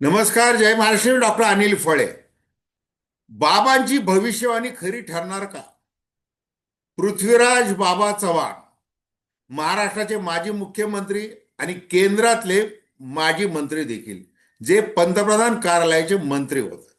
नमस्कार जय महाराष्ट्र. डॉक्टर अनिल फळे. बाबांची भविष्यवाणी खरी ठरणार का? पृथ्वीराज बाबा चव्हाण महाराष्ट्राचे माजी मुख्यमंत्री आणि केंद्रातले माजी मंत्री देखील जे पंतप्रधान कार्यालयाचे मंत्री होते.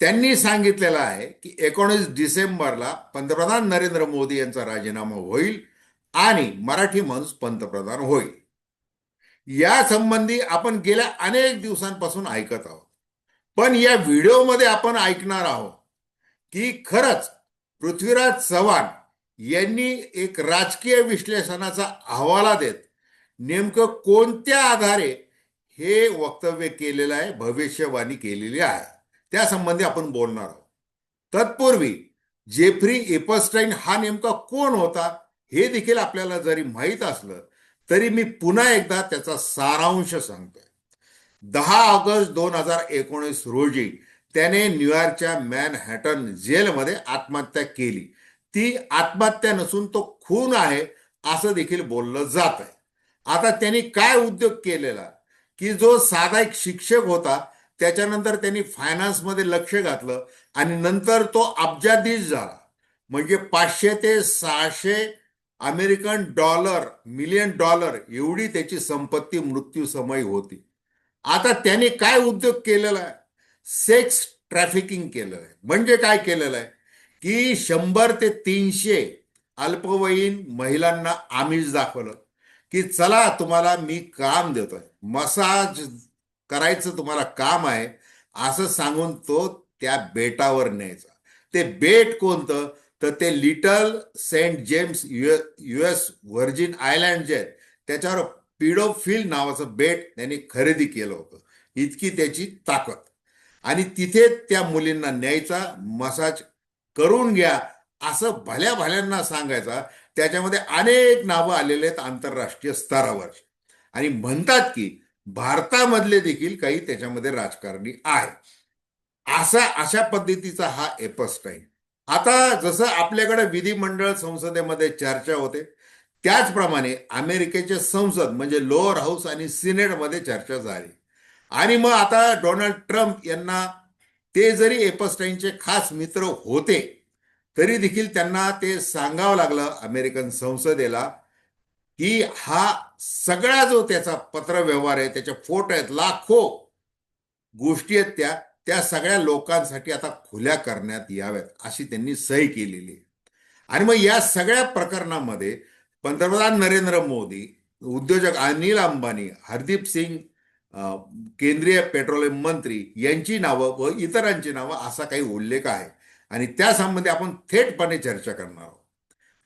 त्यांनी सांगितलेलं आहे की एकोणीस डिसेंबरला पंतप्रधान नरेंद्र मोदी यांचा राजीनामा होईल आणि मराठी माणूस पंतप्रधान होईल. या संबंधी आपण गेल्या अनेक दिवसांपासून ऐकत आहोत. पण या व्हिडिओमध्ये आपण ऐकणार आहोत की खरंच पृथ्वीराज चव्हाण यांनी एक राजकीय विश्लेषणाचा अहवाला देत नेमकं कोणत्या आधारे हे वक्तव्य केलेलं आहे भविष्यवाणी केलेली आहे त्या संबंधी आपण बोलणार आहोत. तत्पूर्वी जेफ्री एपस्टाईन हा नेमका कोण होता हे देखील आपल्याला जरी माहीत असलं तरी मी पुन्हा एकदा त्याचा सारांश सांगतोय. दहा ऑगस्ट दोन हजार एकोणीस रोजी त्याने न्यूयॉर्कच्या मॅनहॅटन जेलमध्ये आत्महत्या केली. ती आत्महत्या नसून तो खून आहे असं देखील बोललं जात आहे आता त्यांनी काय उद्योग केलेला? की जो साधा एक शिक्षक होता त्याच्यानंतर त्यांनी फायनान्समध्ये लक्ष घातलं आणि नंतर तो अब्जाधीश झाला. म्हणजे पाचशे ते सहाशे अमेरिकन डॉलर मिलियन डॉलर एवढी त्याची संपत्ती मृत्यू समयी होती. आता त्याने काय उद्योग केलेला आहे? सेक्स ट्रॅफिकिंग केलं आहे म्हणजे काय केलेलं आहे? की शंभर ते तीनशे अल्पवयीन महिलांना आमिष दाखवलं की चला तुम्हाला मी काम देतोय. मसाज करायचं तुम्हाला काम आहे असं सांगून तो त्या बेटावर न्यायचा. ते बेट कोणतं? तर ते Little Saint James U S Virgin Island जे आहेत त्याच्यावर पिडोफिल नावाचं बेट त्यांनी खरेदी केलं होतं. इतकी त्याची ताकद. आणि तिथे त्या मुलींना न्यायचा मसाज करून घ्या असं भल्या भल्यांना सांगायचा त्याच्यामध्ये अनेक नावं आलेले आहेत आंतरराष्ट्रीय स्तरावर. आणि म्हणतात की भारतामधले देखील काही त्याच्यामध्ये राजकारणी आहे असा अशा पद्धतीचा हा एपस्टाईन. आता जसं आपल्याकडे विधिमंडळ संसदेमध्ये चर्चा होते त्याचप्रमाणे अमेरिकेचे संसद म्हणजे लोअर हाऊस आणि सिनेटमध्ये चर्चा झाली. आणि मग आता डोनाल्ड ट्रम्प यांना ते जरी एपस्टाईनचे खास मित्र होते तरी देखील त्यांना ते सांगावं लागलं अमेरिकन संसदेला की हा सगळा जो त्याचा पत्रव्यवहार आहे त्याचे फोटो आहेत लाखो गोष्टी आहेत त्या त्या सगळ्या लोकांसाठी आता खुल्या करण्यात याव्यात अशी त्यांनी सही केलेली. आहे आणि मग या सगळ्या प्रकरणामध्ये पंतप्रधान नरेंद्र मोदी उद्योजक अनिल अंबानी हरदीप सिंग केंद्रीय पेट्रोलियम मंत्री यांची नावं व इतरांची नावं असा काही उल्लेख आहे. आणि त्यासंबंधी आपण थेटपणे चर्चा करणार आहोत.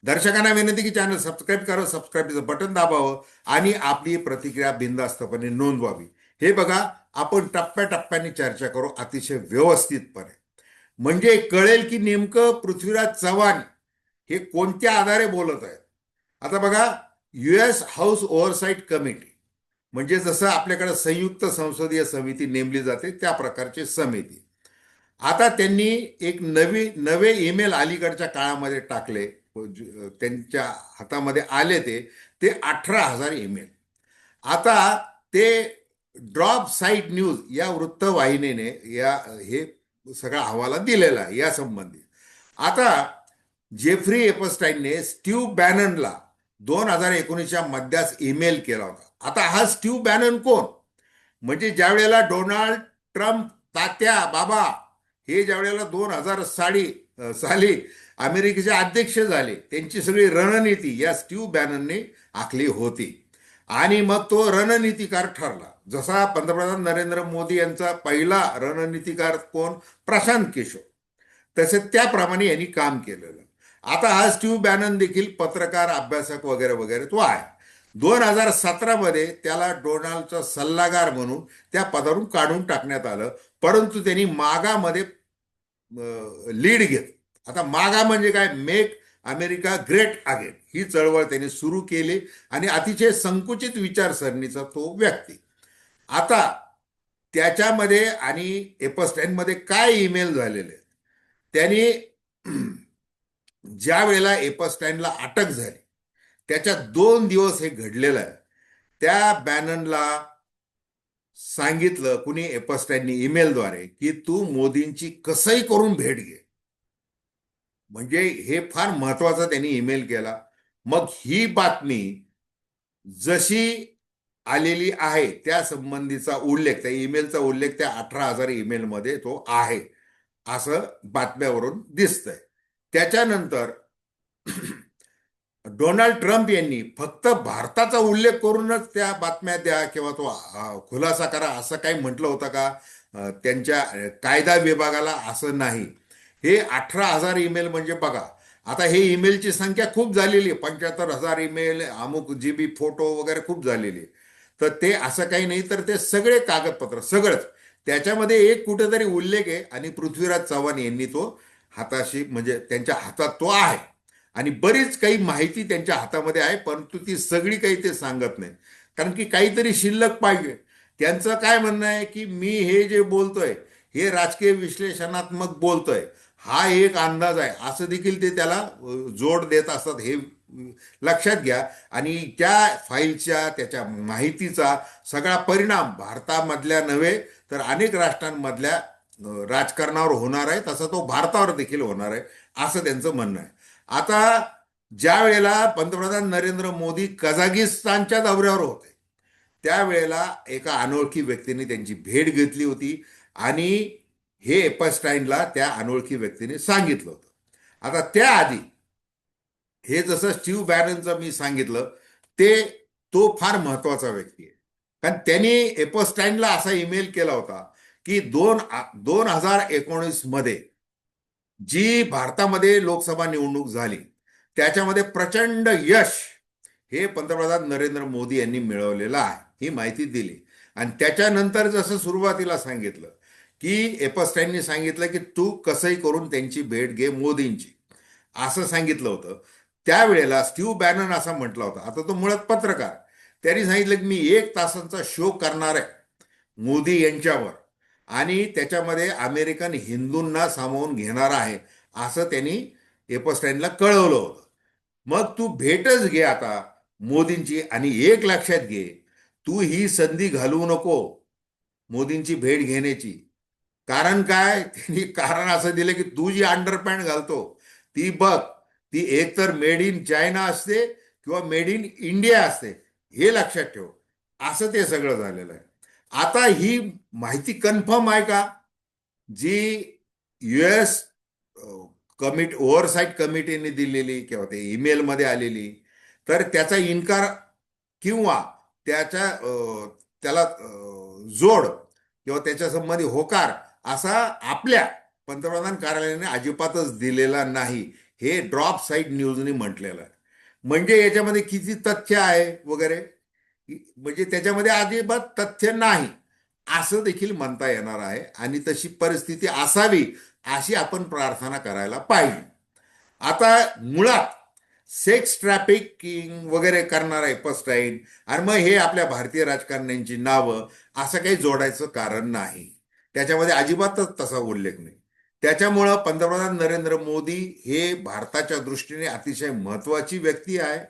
दर्शकांना विनंती की चॅनल सबस्क्राईब करा सबस्क्राईबचं बटन दाबावं आणि आपली प्रतिक्रिया बिंदास्तपणे नोंदवावी. हे बघा आपण टप्प्याटप्प्याने चर्चा करू अतिशय व्यवस्थितपणे. म्हणजे कळेल की नेमकं पृथ्वीराज चव्हाण हे कोणत्या आधारे बोलत आहेत? आता बघा युएस हाऊस ओव्हरसाईट कमिटी म्हणजे जसं आपल्याकडे संयुक्त संसदीय समिती नेमली जाते त्या प्रकारची समिती. आता त्यांनी एक नवी नवे ईमेल अलीकडच्या काळामध्ये टाकले त्यांच्या हातामध्ये आले ते ते अठरा हजार ईमेल. आता ते ड्रॉप साईट न्यूज या वृत्तवाहिनीने या हे सगळा हवाला दिलेला आहे या संबंधी. आता जेफ्री एपस्टाईनने स्टीव बॅननला दोन हजार एकोणीसच्या मध्यास ईमेल केला होता. आता हा स्टीव बॅनन कोण? म्हणजे ज्या वेळेला डोनाल्ड ट्रम्प तात्या बाबा हे ज्या वेळेला दोन हजार साडी साली अमेरिकेचे अध्यक्ष झाले त्यांची सगळी रणनीती या स्टीव बॅननने आखली होती. आणि मग तो रणनीतिकार ठरला. जसा पंतप्रधान नरेंद्र मोदी यांचा पहिला रणनीतिकार कोण? प्रशांत किशोर. तसे त्याप्रमाणे यांनी काम केलेलं. आता हा स्टीव्ह बॅनन देखील पत्रकार अभ्यासक वगैरे वगैरे तो आहे. दोन हजार सतरामध्ये त्याला डोनाल्डचा सल्लागार म्हणून त्या पदावरून काढून टाकण्यात आलं. परंतु त्यांनी मागामध्ये लीड घेत आता मागा म्हणजे काय? मेक अमेरिका ग्रेट अगेन ही चळवळ त्यांनी सुरू केली आणि अतिशय संकुचित विचारसरणीचा तो व्यक्ती. आता त्याच्यामध्ये आणि एपस्टाईनमध्ये काय ईमेल झालेले? त्यांनी ज्या वेळेला एपस्टाईनला अटक झाली त्याच्या दोन दिवस हे घडलेलं आहे. त्या बॅननला सांगितलं कुणी एपस्टाईननी ईमेलद्वारे की तू मोदींची कसंही करून भेट घे. म्हणजे हे फार महत्वाचं त्यांनी ईमेल केला. मग ही बातमी जशी आलेली आहे त्या संबंधीचा उल्लेख त्या ईमेलचा उल्लेख त्या अठरा हजार ईमेलमध्ये तो आहे असं बातम्यावरून दिसतंय. त्याच्यानंतर डोनाल्ड ट्रम्प यांनी फक्त भारताचा उल्लेख करूनच त्या बातम्या द्या किंवा तो खुलासा करा असं काही म्हटलं होतं का? त्यांच्या कायदा विभागाला असं नाही. हे अठरा हजार ईमेल म्हणजे बघा आता हे ईमेलची संख्या खूप झालेली आहे. पंच्याहत्तर हजार ईमेल अमुक जी बी फोटो वगैरे खूप झालेली आहे तर ते असं काही नाही तर ते सगळे कागदपत्र सगळंच. त्याच्यामध्ये एक कुठेतरी उल्लेख आहे आणि पृथ्वीराज चव्हाण यांनी तो हाताशी म्हणजे त्यांच्या हातात तो आहे. आणि बरीच काही माहिती त्यांच्या हातामध्ये आहे परंतु ती सगळी काही ते सांगत नाही कारण की काहीतरी शिल्लक पाहिजे. त्यांचं काय म्हणणं आहे की मी हे जे बोलतोय हे राजकीय विश्लेषणात्मक बोलतोय. हा एक अंदाज आहे. असं देखील ते त्याला जोड देत असतात हे लक्षात घ्या. आणि त्या फाईलच्या त्याच्या माहितीचा सगळा परिणाम भारतामधल्या नव्हे तर अनेक राष्ट्रांमधल्या राजकारणावर होणार आहे. तसा तो भारतावर देखील होणार आहे असं त्यांचं म्हणणं आहे. आता ज्या वेळेला पंतप्रधान नरेंद्र मोदी कझागिस्तानच्या दौऱ्यावर होते त्यावेळेला एका अनोळखी व्यक्तीने त्यांची भेट घेतली होती. आणि हे एपस्टाईनला त्या अनोळखी व्यक्तीने सांगितलं होतं. आता त्याआधी हे जसं स्टीव बॅरनचं मी सांगितलं ते तो फार महत्त्वाचा व्यक्ती आहे. कारण त्यांनी एपस्टाईनला असा ईमेल केला होता की दोन दोन हजार एकोणीसमध्ये जी भारतामध्ये लोकसभा निवडणूक झाली त्याच्यामध्ये प्रचंड यश हे पंतप्रधान नरेंद्र मोदी यांनी मिळवलेलं आहे ही माहिती दिली. आणि त्याच्यानंतर जसं सुरुवातीला सांगितलं की एपस्टाईननी सांगितलं की तू कसंही करून त्यांची भेट घे मोदींची. असं सांगितलं होतं. त्यावेळेला स्टीव बॅनन असा म्हटला होता. आता तो मुळात पत्रकार. त्यांनी सांगितलं की मी एक तासांचा शो करणार आहे. मोदी यांच्यावर. आणि त्याच्यामध्ये अमेरिकन हिंदूंना सामावून घेणार आहे. असं त्यांनी एपस्टाईनला कळवलं होतं. मग तू भेटच घे आता मोदींची आणि एक लक्षात घे. तू ही संधी घालवू नको मोदींची भेट घेण्याची. कारण काय? त्यांनी कारण असं दिलं की तू जी अंडरपॅन्ट घालतो ती बघ ती एकतर मेड इन चायना असते किंवा मेड इन इंडिया असते हे लक्षात ठेव. असं ते सगळं झालेलं आहे. आता ही माहिती कन्फर्म आहे का? जी युएस कमिट ओव्हरसाईट कमिटीने दिलेली किंवा ते ईमेलमध्ये आलेली तर त्याचा इन्कार किंवा त्याच्या त्याला जोड किंवा त्याच्या संबंधी होकार असा आपल्या पंतप्रधान कार्यालयाने अजिबातच दिलेला नाही. हे ड्रॉप साईट न्यूजने म्हटलेलं आहे. म्हणजे याच्यामध्ये किती तथ्य आहे वगैरे? म्हणजे त्याच्यामध्ये अजिबात तथ्य नाही. असं देखील म्हणता येणार आहे आणि तशी परिस्थिती असावी अशी आपण प्रार्थना करायला पाहिजे. आता मुळात सेक्स ट्रॅफिकिंग वगैरे करणार आहे एपस्टाईन आणि मग हे आपल्या भारतीय राजकारण्यांची नावं असं काही जोडायचं कारण नाही. त्याच्यामध्ये अजिबातच तसा उल्लेख नाही. त्याच्यामुळं पंतप्रधान नरेंद्र मोदी हे भारताच्या दृष्टीने अतिशय महत्वाची व्यक्ती आहे.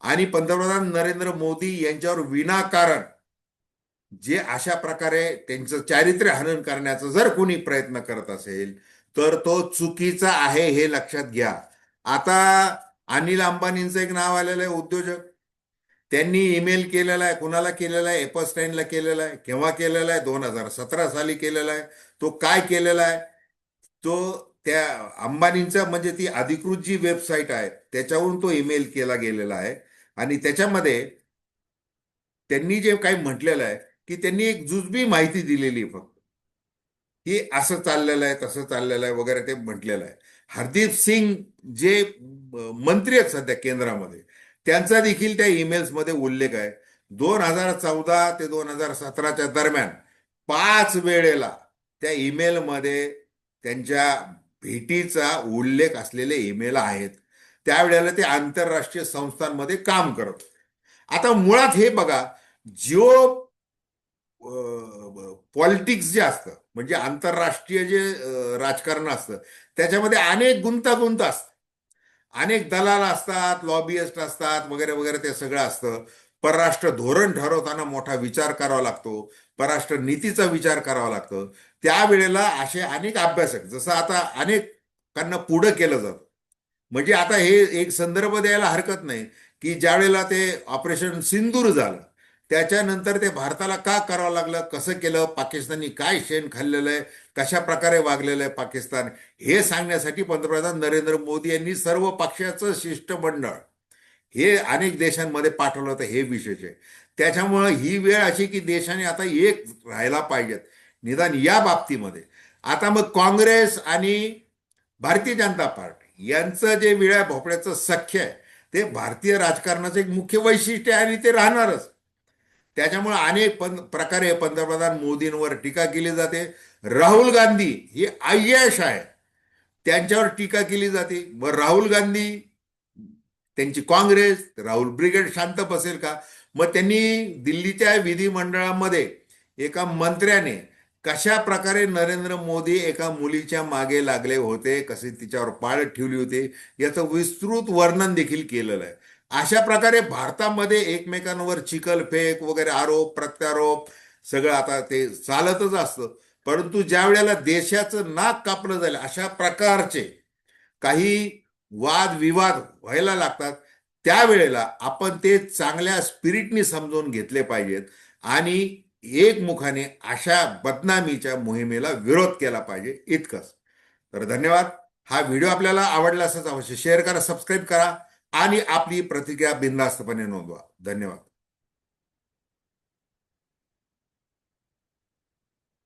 आणि पंतप्रधान नरेंद्र मोदी यांच्यावर विनाकारण जे अशा प्रकारे त्यांचं चारित्र्य हनन करण्याचा जर कोणी प्रयत्न करत असेल तर तो चुकीचा आहे हे लक्षात घ्या. आता अनिल अंबानींचं एक नाव आलेलं आहे उद्योजक. त्यांनी ईमेल केलेला आहे कुणाला केलेला आहे एपस्टाईनला केलेला आहे केव्हा केलेला आहे दोन हजार सतरा साली केलेला आहे तो काय केलेला आहे तो त्या अंबानींचा म्हणजे ती अधिकृत जी वेबसाईट आहे त्याच्यावरून तो ईमेल केला गेलेला आहे. आणि त्याच्यामध्ये त्यांनी जे काही म्हटलेलं आहे की त्यांनी एक जुजबी माहिती दिलेली आहे फक्त. की असं चाललेलं आहे तसं चाललेलं आहे वगैरे ते म्हटलेलं आहे. हरदीप सिंग जे मंत्री आहेत सध्या केंद्रामध्ये त्यांचा देखील त्या ईमेल्समध्ये उल्लेख आहे. दोन हजार चौदा ते दोन हजार सतराच्या दरम्यान पाच वेळेला त्या ईमेलमध्ये त्यांच्या भेटीचा उल्लेख असलेले ईमेल आहेत. त्यावेळेला ते आंतरराष्ट्रीय संस्थांमध्ये काम करत होते. आता मुळात हे बघा जिओ पॉलिटिक्स जे असतं म्हणजे आंतरराष्ट्रीय जे राजकारण असतं त्याच्यामध्ये अनेक गुंतागुंत असतं. अनेक दलाल असतात लॉबियस्ट असतात वगैरे वगैरे ते सगळं असतं. परराष्ट्र धोरण ठरवताना मोठा विचार करावा लागतो. परराष्ट्र नीतीचा विचार करावा लागतो. त्यावेळेला असे अनेक अभ्यासक जसं आता अनेकांना पुढं केलं जातं. म्हणजे आता हे एक संदर्भ द्यायला हरकत नाही की ज्यावेळेला ते ऑपरेशन सिंदूर झालं त्याच्यानंतर ते भारताला का करावं लागलं कसं केलं पाकिस्तानी काय शेण खाल्लेलं आहे कशा प्रकारे वागलेलं आहे पाकिस्तान हे सांगण्यासाठी पंतप्रधान नरेंद्र मोदी यांनी सर्व पक्षाचं शिष्टमंडळ हे अनेक देशांमध्ये पाठवलं होतं हे विशेष आहे. त्याच्यामुळं ही वेळ अशी की देशाने आता एक राहायला पाहिजेत निदान या बाबतीमध्ये. आता मग काँग्रेस आणि भारतीय जनता पार्टी यांचं जे विळ्या भोपळ्याचं सख्य आहे ते भारतीय राजकारणाचं एक मुख्य वैशिष्ट्य आहे आणि ते राहणारच. त्याच्यामुळे अनेक पं प्रकारे पंतप्रधान मोदींवर टीका केली जाते. राहुल गांधी ही आयश आहे. त्यांच्यावर टीका केली जाते. व राहुल गांधी त्यांची काँग्रेस राहुल ब्रिगेड शांत बसेल का? मग त्यांनी दिल्लीच्या विधिमंडळामध्ये एका मंत्र्याने कशा प्रकारे नरेंद्र मोदी एका मुलीच्या मागे लागले होते कसे तिच्यावर पाळत ठेवली होती याचं विस्तृत वर्णन देखील केलेलं आहे. अशा प्रकारे भारतामध्ये एकमेकांवर चिखलफेक वगैरे आरोप प्रत्यारोप सगळं आता ते चालतच असतं. परंतु ज्या वेळेला देशाचं नाक कापलं जाईल अशा प्रकारचे काही वाद विवाद व्हायला लागतात त्यावेळेला आपण ते चांगल्या स्पिरिटनी समजून घेतले पाहिजेत आणि एकमुखाने अशा बदनामीच्या मोहिमेला विरोध केला पाहिजे इतकंच. तर धन्यवाद. हा व्हिडिओ आपल्याला आवडला असंच अवश्य शेअर करा सबस्क्राईब करा. आणि आपली प्रतिक्रिया बिनधास्तपणे नोंदवा. धन्यवाद.